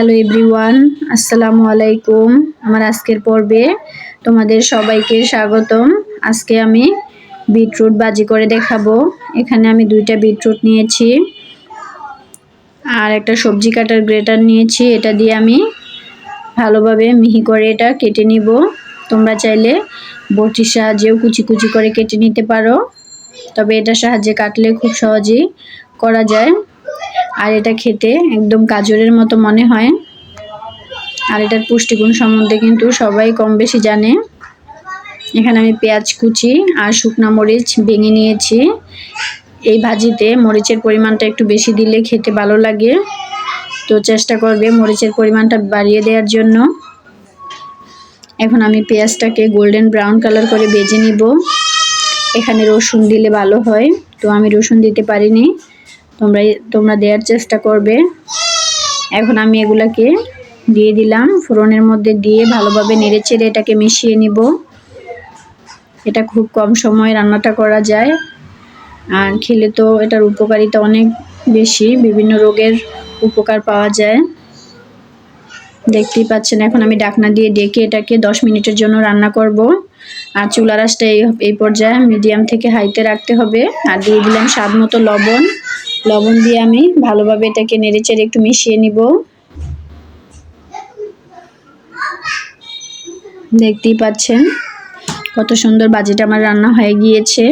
Hello everyone আসসালামু আলাইকুম আমার আজকের পর্বে তোমাদের সবাইকে স্বাগতম। আজকে আমি বিটরুট বাজি করে দেখাবো। এখানে আমি দুইটা বিটরুট নিয়েছি আর একটা সবজি কাটার গ্রেটার নিয়েছি। এটা দিয়ে আমি ভালোভাবে মিহি করে এটা কেটে নিব। তোমরা চাইলে বটির সাহায্যেও কুচি কুচি করে কেটে নিতে পারো। তবে এটার সাহায্যে কাটলে খুব সহজেই করা যায়। আর এটা খেতে একদম গাজরের মতো মনে হয়। আর এটার পুষ্টিগুণ সম্বন্ধে কিন্তু সবাই কম বেশি জানে। এখানে আমি পেঁয়াজ কুচি আর শুকনা মরিচ ভেঙে নিয়েছি। এই ভাজিতে মরিচের পরিমাণটা একটু বেশি দিলে খেতে ভালো লাগে। তো চেষ্টা করবে মরিচের পরিমাণটা বাড়িয়ে দেওয়ার জন্য। এখন আমি পেঁয়াজটাকে গোল্ডেন ব্রাউন কালার করে বেজে নিব। এখানে রসুন দিলে ভালো হয়। তো আমি রসুন দিতে পারিনি। তোমরা তোমরা দেওয়ার চেষ্টা করবে। এখন আমি এগুলাকে দিয়ে দিলাম। ফোড়নের মধ্যে দিয়ে ভালোভাবে নেড়ে চেড়ে এটাকে মিশিয়ে নিব। এটা খুব কম সময় রান্নাটা করা যায়। আর খেলে তো এটার উপকারিতা অনেক বেশি। বিভিন্ন রোগের উপকার পাওয়া যায়। দেখতেই পাচ্ছেন, এখন আমি ডাকনা দিয়ে ডেকে এটাকে দশ মিনিটের জন্য রান্না করব। আর চুলা রাসটা এই এই পর্যায়ে মিডিয়াম থেকে হাইতে রাখতে হবে। আর দিয়ে দিলাম স্বাদ মতো লবণ। লবণ দিয়ে আমি ভালোভাবে এটাকে নেড়েচেড়ে একটু মিশিয়ে নিব। দেখতেই পাচ্ছেন কত সুন্দর বাজিটা আমার রান্না হয়ে গিয়েছে।